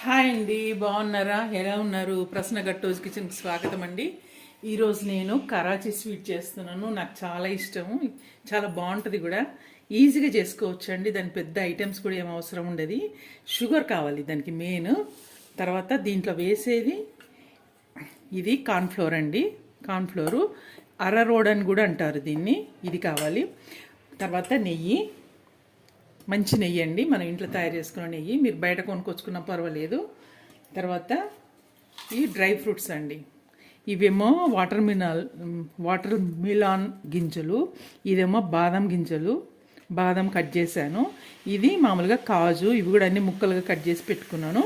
Hi అండి బాగున్నారా? ఎలా ఉన్నారు? ప్రశ్న గట్టోజ్ కిచెన్కి స్వాగతం అండి. ఈరోజు నేను కరాచీ స్వీట్ చేస్తున్నాను. నాకు చాలా ఇష్టము. చాలా బాగుంటుంది కూడా. ఈజీగా చేసుకోవచ్చు అండి దాని పెద్ద ఐటమ్స్ కూడా ఏం అవసరం ఉండదు. షుగర్ కావాలి దానికి మెయిన్. తర్వాత దీంట్లో వేసేది ఇది కార్న్ఫ్లోర్ అండి. కార్న్ఫ్లోరు అరరోడ్ అని కూడా అంటారు దీన్ని. ఇది కావాలి. తర్వాత నెయ్యి. మంచి నెయ్యి అండి. మనం ఇంట్లో తయారు చేసుకున్న నెయ్యి. మీరు బయట కొనుక్కొచ్చుకున్నా పర్వాలేదు. తర్వాత ఈ డ్రై ఫ్రూట్స్ అండి. ఇవేమో వాటర్ మినాల్ వాటర్ మిలాన్ గింజలు ఇదేమో బాదం గింజలు బాదం కట్ చేశాను. ఇది మామూలుగా కాజు ఇవి కూడా అన్ని ముక్కలుగా కట్ చేసి పెట్టుకున్నాను.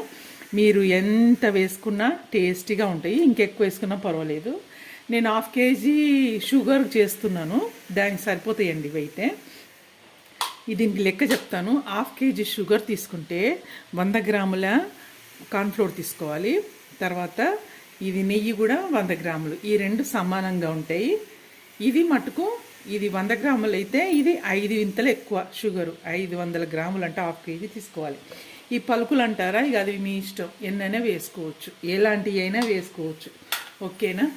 మీరు ఎంత వేసుకున్నా టేస్టీగా ఉంటాయి. ఇంకెక్కువ వేసుకున్నా పర్వాలేదు. నేను హాఫ్ కేజీ షుగర్ చేస్తున్నాను. దానికి సరిపోతాయండి ఇవైతే దీనికి లెక్క చెప్తాను. హాఫ్ కేజీ షుగర్ తీసుకుంటే వంద గ్రాముల కార్న్ఫ్లోర్ తీసుకోవాలి. తర్వాత ఇది నెయ్యి కూడా వంద గ్రాములు. ఈ రెండు సమానంగా ఉంటాయి. ఇది మటుకు ఇది వంద గ్రాములు అయితే ఇది ఐదు వింతలు ఎక్కువ షుగరు. ఐదు వందల గ్రాములు అంటే హాఫ్ కేజీ తీసుకోవాలి. ఈ పలుకులు అంటారా? ఇక అది మీ ఇష్టం. ఎన్నైనా వేసుకోవచ్చు. ఎలాంటివి అయినా వేసుకోవచ్చు. ఓకేనా?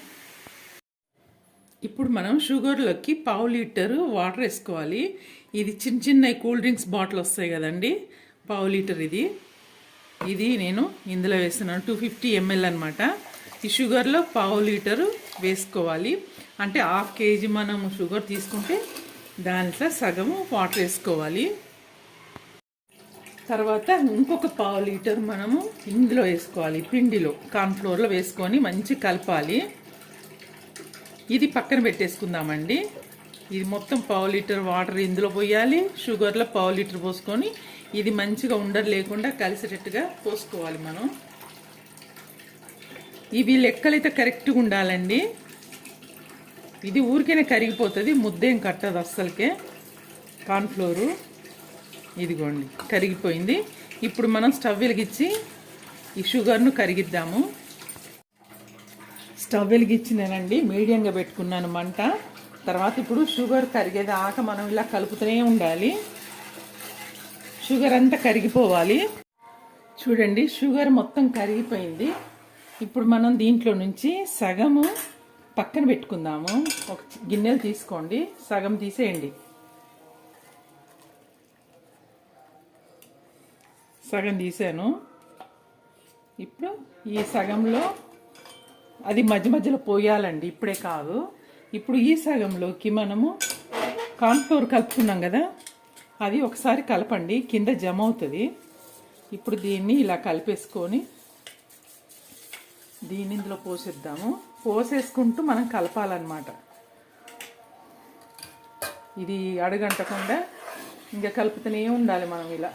ఇప్పుడు మనం షుగర్లోకి పావు లీటరు వాటర్ వేసుకోవాలి. ఇది చిన్న చిన్న కూల్ డ్రింక్స్ బాటిల్ వస్తాయి కదండి. పావు లీటర్ ఇది. ఇది నేను ఇందులో వేస్తున్నాను. టూ ఫిఫ్టీ ఎంఎల్ అనమాట ఈ షుగర్లో పావు లీటరు వేసుకోవాలి. అంటే హాఫ్ కేజీ మనం షుగర్ తీసుకుంటే దాంట్లో సగము వాటర్ వేసుకోవాలి. తర్వాత ఇంకొక పావు లీటర్ మనము ఇందులో వేసుకోవాలి. పిండిలో కార్న్ఫ్లోర్లో వేసుకొని మంచి కలపాలి. ఇది పక్కన పెట్టేసుకుందామండి. ఇది మొత్తం పావు లీటర్ వాటర్ ఇందులో పోయాలి. షుగర్లో పావు లీటర్ పోసుకొని ఇది మంచిగా ఉండరు లేకుండా కలిసేటట్టుగా పోసుకోవాలి మనం. ఇవి లెక్కలైతే కరెక్ట్గా ఉండాలండి. ఇది ఊరికైనా కరిగిపోతుంది ముద్దేం కట్టదు అస్సలకే. కార్న్ఫ్లోరు. ఇదిగోండి కరిగిపోయింది. ఇప్పుడు మనం స్టవ్ వెలిగించి ఈ షుగర్ను కరిగిద్దాము. స్టవ్ వెలిగించిందేనండి మీడియంగా పెట్టుకున్నాను మంట. తర్వాత ఇప్పుడు షుగర్ కరిగేదాకా మనం ఇలా కలుపుతూనే ఉండాలి. షుగర్ అంతా కరిగిపోవాలి. చూడండి షుగర్ మొత్తం కరిగిపోయింది. ఇప్పుడు మనం దీంట్లో నుంచి సగము పక్కన పెట్టుకుందాము. ఒక గిన్నెలు తీసుకోండి. సగం తీసేయండి. సగం తీసాను. ఇప్పుడు ఈ సగంలో అది మధ్య మధ్యలో పోయాలండి. ఇప్పుడే కాదు. ఇప్పుడు ఈ సగంలోకి మనము కార్న్ఫ్లోర్ కలుపుకున్నాం కదా అది ఒకసారి కలపండి కింద జమ అవుతుంది. ఇప్పుడు దీన్ని ఇలా కలిపేసుకొని దీన్ని ఇందులో పోసేద్దాము. పోసేసుకుంటూ మనం కలపాలన్నమాట. ఇది అడగంటకుండా ఇంకా కలుపుతూనే ఉండాలి మనం ఇలా.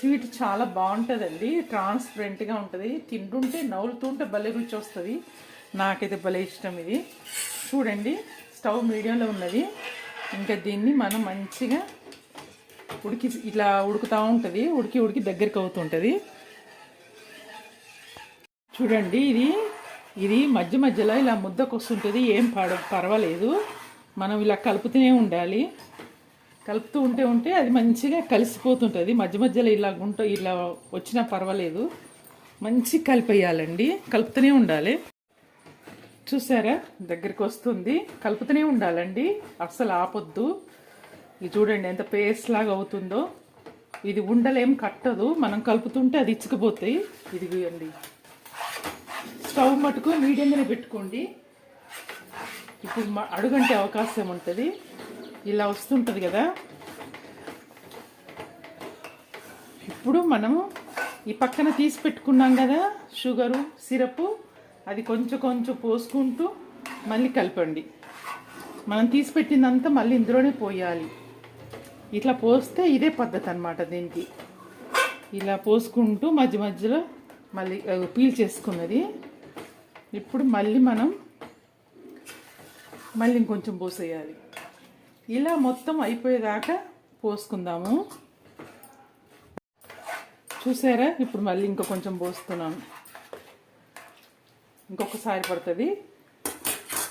స్వీట్ చాలా బాగుంటుందండి ట్రాన్స్పరెంట్గా ఉంటుంది. తింటుంటే నవ్వులుతుంటే భలే రుచి వస్తుంది నాకైతే భలే ఇష్టం ఇది. చూడండి స్టవ్ మీడియంలో ఉన్నది. ఇంకా దీన్ని మనం మంచిగా ఉడికి ఇట్లా ఉడుకుతూ ఉంటుంది. ఉడికి ఉడికి దగ్గరికి అవుతుంటుంది. చూడండి ఇది ఇది మధ్య మధ్యలో ఇలా ముద్దకు వస్తుంటుంది ఏం పడ పర్వాలేదు. మనం ఇలా కలుపుతూనే ఉండాలి. కలుపుతూ ఉంటే ఉంటే అది మంచిగా కలిసిపోతుంటుంది. మధ్య మధ్యలో ఇలా గుంట ఇలా వచ్చినా పర్వాలేదు. మంచి కలిపేయాలండి. కలుపుతూనే ఉండాలి. చూసారా? దగ్గరికి వస్తుంది. కలుపుతూనే ఉండాలండి. అస్సలు ఆపొద్దు. ఇది చూడండి ఎంత పేస్ట్ లాగా అవుతుందో. ఇది ఉండలేం కట్టదు. మనం కలుపుతుంటే అది ఇచ్చుకుపోతాయి. ఇది అండి స్టవ్ మటుకు మీడియంగానే పెట్టుకోండి. ఇప్పుడు అడుగంటే అవకాశం ఉంటుంది. ఇలా వస్తుంటుంది కదా. ఇప్పుడు మనము ఈ పక్కన తీసి పెట్టుకున్నాం కదా షుగరు సిరపు అది కొంచెం కొంచెం పోసుకుంటూ మళ్ళీ కలపండి. మనం తీసి పెట్టిందంతా మళ్ళీ ఇందులోనే పోయాలి. ఇట్లా పోస్తే ఇదే పద్ధతి అనమాట దీనికి. ఇలా పోసుకుంటూ మధ్య మధ్యలో మళ్ళీ పీల్ చేసుకున్నది. ఇప్పుడు మళ్ళీ మనం మళ్ళీ ఇంకొంచెం పోసేయాలి. ఇలా మొత్తం అయిపోయేదాకా పోసుకుందాము. చూసారా? ఇప్పుడు మళ్ళీ ఇంకా కొంచెం పోస్తున్నాను. ఇంకొకసారి పడుతుంది.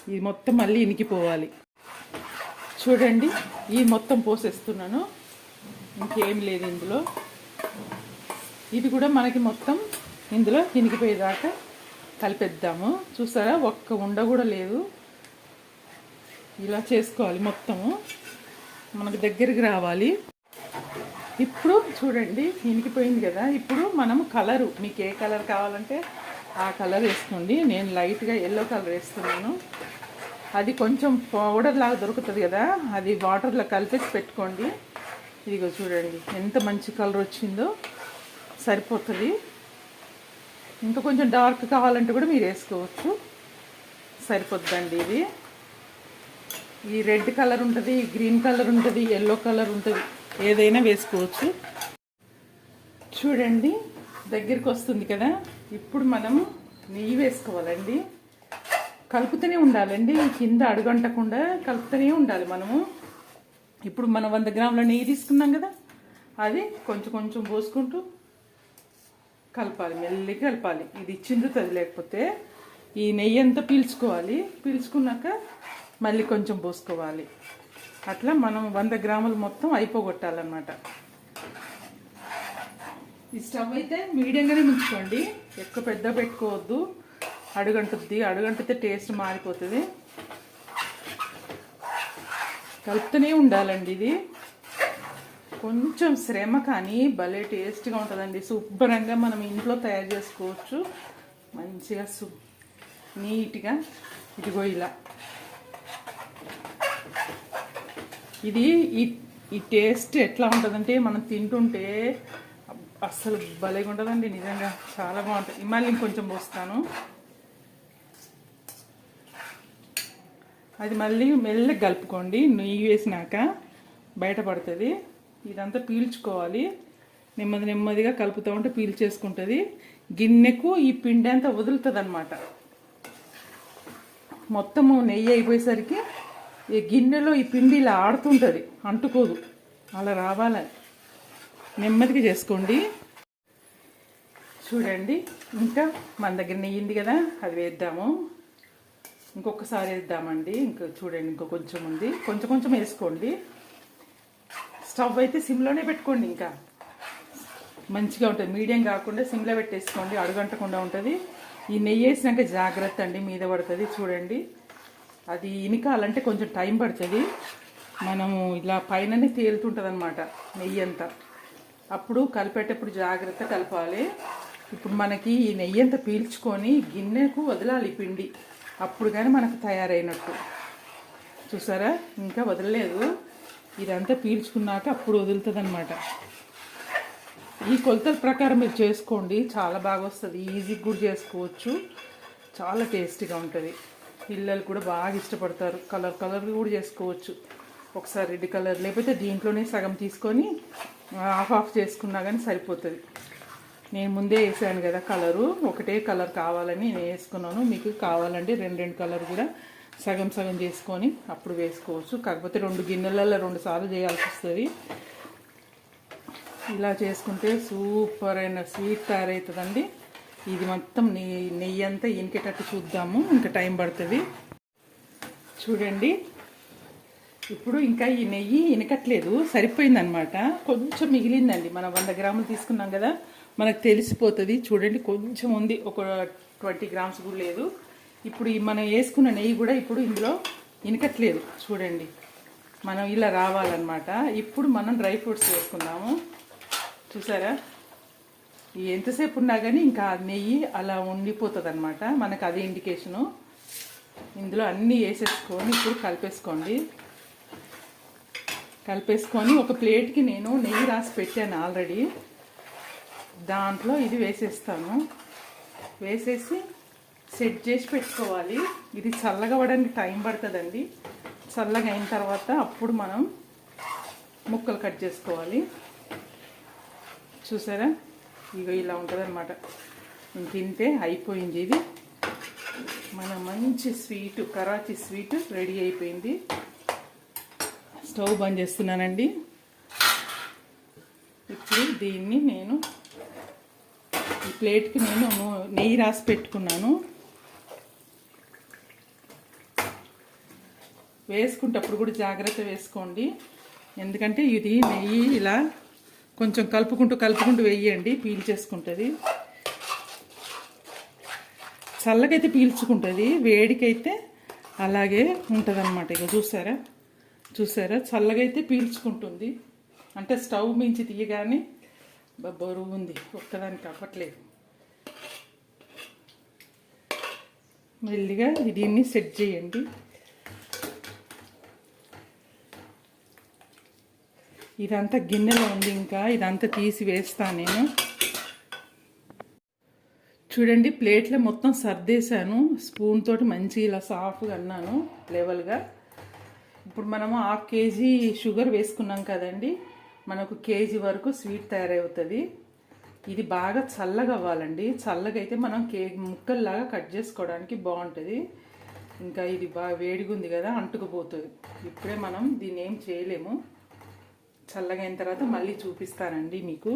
ఇది మొత్తం మళ్ళీ ఇనికిపోవాలి. చూడండి ఈ మొత్తం పోసేస్తున్నాను. ఇంకేం లేదు ఇందులో. ఇది కూడా మనకి మొత్తం ఇందులో ఇనికిపోయేదాకా కలిపేద్దాము. చూసారా? ఒక్క ఉండ కూడా లేదు. ఇలా చేసుకోవాలి మొత్తము. మనకు దగ్గరికి రావాలి. ఇప్పుడు చూడండి ఇనికిపోయింది కదా. ఇప్పుడు మనం కలరు మీకు ఏ కలర్ కావాలంటే ఆ కలర్ వేసుకోండి. నేను లైట్గా ఎల్లో కలర్ వేస్తున్నాను. అది కొంచెం పౌడర్ లాగా దొరుకుతుంది కదా అది వాటర్లో కలిపేసి పెట్టుకోండి. ఇదిగో చూడండి ఎంత మంచి కలర్ వచ్చిందో సరిపోతుంది. ఇంకా కొంచెం డార్క్ కావాలంటే కూడా మీరు వేసుకోవచ్చు. సరిపోద్దండి ఇది. ఈ రెడ్ కలర్ ఉంటుంది గ్రీన్ కలర్ ఉంటుంది ఎల్లో కలర్ ఉంటుంది. ఏదైనా వేసుకోవచ్చు. చూడండి దగ్గరికి వస్తుంది కదా. ఇప్పుడు మనం నెయ్యి వేసుకోవాలండి. కలుపుతూనే ఉండాలండి. కింద అడుగంటకుండా కలుపుతూనే ఉండాలి మనము. ఇప్పుడు మనం వంద గ్రాముల నెయ్యి తీసుకున్నాం కదా. అది కొంచెం కొంచెం పోసుకుంటూ కలపాలి మెల్లిగా కలపాలి. ఇది చిందుతుంది లేకపోతే ఈ నెయ్యి అంతా పీల్చుకోవాలి. పీల్చుకున్నాక మళ్ళీ కొంచెం పోసుకోవాలి. అట్లా మనం వంద గ్రాములు మొత్తం అయిపోగొట్టాలన్నమాట. ఈ స్టవ్ అయితే మీడియంగానే ఉంచుకోండి ఎక్కువ పెద్ద పెట్టుకోవద్దు. అడుగంటుద్ది. అడుగంటితే టేస్ట్ మారిపోతుంది. కలుపుతూనే ఉండాలండి ఇది. కొంచెం శ్రమ కానీ భలే టేస్ట్గా ఉంటుందండి. శుభ్రంగా మనం ఇంట్లో తయారు చేసుకోవచ్చు. మంచిగా సు నీట్గా. ఇదిగో ఇలా. ఇది ఈ ఈ టేస్ట్ ఎట్లా ఉంటుందంటే మనం తింటుంటే అస్సలు భలేగా ఉంటుందండి నిజంగా చాలా బాగుంటుంది. మళ్ళీ ఇంకొంచెం పోస్తాను. అది మళ్ళీ మెల్లగా కలుపుకోండి నెయ్యి వేసినాక బయటపడుతుంది ఇదంతా పీల్చుకోవాలి. నెమ్మది నెమ్మదిగా కలుపుతూ ఉంటే పీల్చేసుకుంటుంది. గిన్నెకు ఈ పిండి అంతా వదులుతుంది అనమాట మొత్తము నెయ్యి అయిపోయేసరికి ఈ గిన్నెలో ఈ పిండి ఇలా ఆడుతుంటుంది అంటుకోదు. అలా రావాలని నెమ్మదిగా చేసుకోండి. చూడండి ఇంకా మన దగ్గర నెయ్యింది కదా అది వేద్దాము. ఇంకొకసారి వేద్దామండి. ఇంకా చూడండి ఇంకా కొంచెం ఉంది. కొంచెం కొంచెం వేసుకోండి. స్టవ్ అయితే సిమ్లోనే పెట్టుకోండి ఇంకా. మంచిగా ఉంటుంది. మీడియం కాకుండా సిమ్లో పెట్టేసుకోండి. అడుగంటకుండా ఉంటుంది. ఈ నెయ్యి వేసినాక జాగ్రత్త అండి మీద పడుతుంది. చూడండి. అది ఇనికాలంటే కొంచెం టైం పడుతుంది. మనము ఇలా పైననే తేలుతుంటుంది అనమాట నెయ్యి అంతా. అప్పుడు కలిపేటప్పుడు జాగ్రత్త కలపాలి. ఇప్పుడు మనకి ఈ నెయ్యి అంతా పీల్చుకొని గిన్నెకు వదలాలి పిండి. అప్పుడు కానీ మనకు తయారైనట్టు. చూసారా? ఇంకా వదలలేదు. ఇదంతా పీల్చుకున్నాక అప్పుడు వదులుతుంది అనమాట ఈ కొలతల ప్రకారం మీరు చేసుకోండి. చాలా బాగా వస్తుంది ఈజీగా కూడా చేసుకోవచ్చు. చాలా టేస్టీగా ఉంటుంది. పిల్లలు కూడా బాగా ఇష్టపడతారు. కలర్ కలర్ కూడా చేసుకోవచ్చు. ఒకసారి రెడ్ కలర్ లేకపోతే దీంట్లోనే సగం తీసుకొని ఆఫ్ ఆఫ్ చేసుకున్నా కానీ సరిపోతుంది. నేను ముందే వేసాను కదా కలరు. ఒకటే కలర్ కావాలని నేను వేసుకున్నాను. మీకు కావాలంటే రెండు రెండు కలర్ కూడా సగం సగం చేసుకొని అప్పుడు వేసుకోవచ్చు. కాకపోతే రెండు గిన్నెలలో రెండు సార్లు చేయాల్సి వస్తుంది. ఇలా చేసుకుంటే సూపర్ అయిన స్వీట్ తయారవుతుందండి. ఇది మొత్తం నెయ్యి నెయ్యి అంతా ఇనికేటట్టు చూద్దాము. ఇంకా టైం పడుతుంది. చూడండి. ఇప్పుడు ఇంకా ఈ నెయ్యి ఇనకట్లేదు సరిపోయిందనమాట. కొంచెం మిగిలిందండి. మనం వంద గ్రాములు తీసుకున్నాం కదా మనకు తెలిసిపోతుంది. చూడండి కొంచెం ఉంది. ఒక ట్వంటీ గ్రామ్స్ కూడా లేదు. ఇప్పుడు మనం వేసుకున్న నెయ్యి కూడా ఇప్పుడు ఇందులో ఇనకట్లేదు చూడండి. మనం ఇలా రావాలన్నమాట. ఇప్పుడు మనం డ్రై ఫ్రూట్స్ వేసుకుందాము. చూసారా? ఎంతసేపు ఉన్నా కానీ ఇంకా నెయ్యి అలా ఉండిపోతుంది అనమాట మనకు అదే ఇండికేషను ఇందులో అన్నీ వేసేసుకొని ఇప్పుడు కలిపేసుకోండి. కలిపేసుకొని ఒక ప్లేట్కి నేను నెయ్యి రాసి పెట్టాను ఆల్రెడీ. దాంట్లో ఇది వేసేస్తాను. వేసేసి సెట్ చేసి పెట్టుకోవాలి. ఇది చల్లగా పడడానికి టైం పడుతుందండి. చల్లగా అయిన తర్వాత అప్పుడు మనం ముక్కలు కట్ చేసుకోవాలి. చూసారా? ఇగో ఇలా ఉంటుంది అనమాట తింటే అయిపోయింది ఇది. మన మంచి స్వీట్ కరాచీ స్వీట్ రెడీ అయిపోయింది. స్టవ్ బంద్ చేస్తున్నానండి. ఇప్పుడు దీన్ని నేను ఈ ప్లేట్కి నేను నెయ్యి రాసి పెట్టుకున్నాను. వేసుకుంటప్పుడు కూడా జాగ్రత్త వేసుకోండి. ఎందుకంటే ఇది నెయ్యి ఇలా కొంచెం కలుపుకుంటూ కలుపుకుంటూ వేయండి పీల్చేసుకుంటుంది. చల్లకైతే పీల్చుకుంటుంది వేడికైతే అలాగే ఉంటుంది అనమాట ఇక చూసారా? చూసారా? చల్లగైతే పీల్చుకుంటుంది. అంటే స్టవ్ మించి తీయగానే బరువు ఉంది. ఒక్కదానికి అవ్వట్లేదు. మెల్లిగా దీన్ని సెట్ చేయండి. ఇదంతా గిన్నెలో ఉంది ఇంకా. ఇదంతా తీసి వేస్తాను నేను. చూడండి ప్లేట్లో మొత్తం సర్దేశాను. స్పూన్ తోటి మంచి ఇలా సాఫ్ట్గా అన్నాను లెవెల్గా ఇప్పుడు మనము హాఫ్ కేజీ షుగర్ వేసుకున్నాం కదండి. మనకు కేజీ వరకు స్వీట్ తయారవుతుంది. ఇది బాగా చల్లగా అవ్వాలండి. చల్లగా అయితే మనం కే ముక్కల్లాగా కట్ చేసుకోవడానికి బాగుంటుంది. ఇంకా ఇది బాగా వేడిగా ఉంది కదా అంటుకుపోతుంది. ఇప్పుడే మనం దీన్ని ఏం చేయలేము. చల్లగైన తర్వాత మళ్ళీ చూపిస్తానండి మీకు.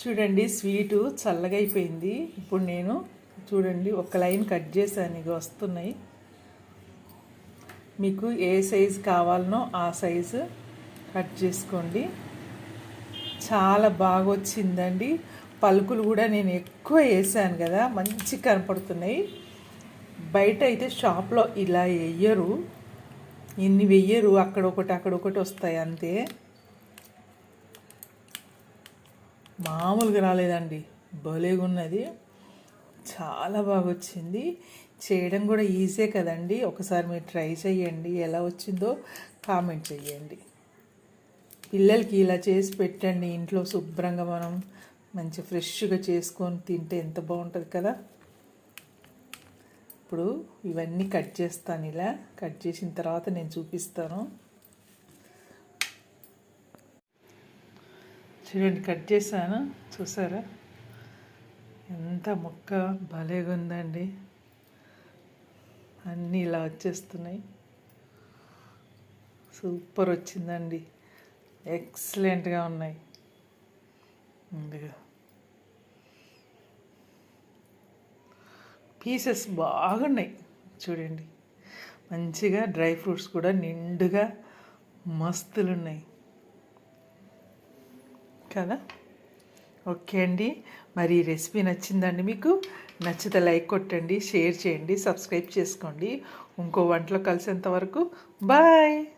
చూడండి స్వీటు చల్లగైపోయింది ఇప్పుడు నేను చూడండి ఒక లైన్ కట్ చేశాను ఇవి వస్తున్నాయి. మీకు ఏ సైజు కావాలనో ఆ సైజు కట్ చేసుకోండి. చాలా బాగా వచ్చిందండి. పలుకులు కూడా నేను ఎక్కువ వేసాను కదా మంచి కనపడుతున్నాయి. బయట అయితే షాప్లో ఇలా వేయరు. ఇన్ని వెయ్యరు అక్కడ ఒకటి అక్కడ ఒకటి వస్తాయి అంతే. మామూలుగా రాలేదండి. భలేగా ఉన్నది చాలా బాగా వచ్చింది చేయడం కూడా ఈజీ కదండి. ఒకసారి మీరు ట్రై చేయండి ఎలా వచ్చిందో కామెంట్ చేయండి పిల్లలకి ఇలా చేసి పెట్టండి. ఇంట్లో శుభ్రంగా మనం మంచి ఫ్రెష్గా చేసుకొని తింటే ఎంత బాగుంటుంది కదా. ఇప్పుడు ఇవన్నీ కట్ చేస్తాను ఇలా. కట్ చేసిన తర్వాత నేను చూపిస్తాను. చూడండి కట్ చేశాను. చూసారా? ఎంత మొక్క భలేగా ఉందండి. అన్నీ ఇలా వచ్చేస్తున్నాయి. సూపర్ వచ్చిందండి. ఎక్సలెంట్గా ఉన్నాయి. ఇదిగో. పీసెస్ బాగున్నాయి. చూడండి. మంచిగా డ్రై ఫ్రూట్స్ కూడా నిండుగా మస్తులు ఉన్నాయి కదా? ఓకే అండి. మరి ఈ రెసిపీ నచ్చిందండి మీకు? నచ్చితే లైక్ కొట్టండి షేర్ చేయండి సబ్స్క్రైబ్ చేసుకోండి. ఇంకో వంటలో కలిసేంత వరకు బాయ్!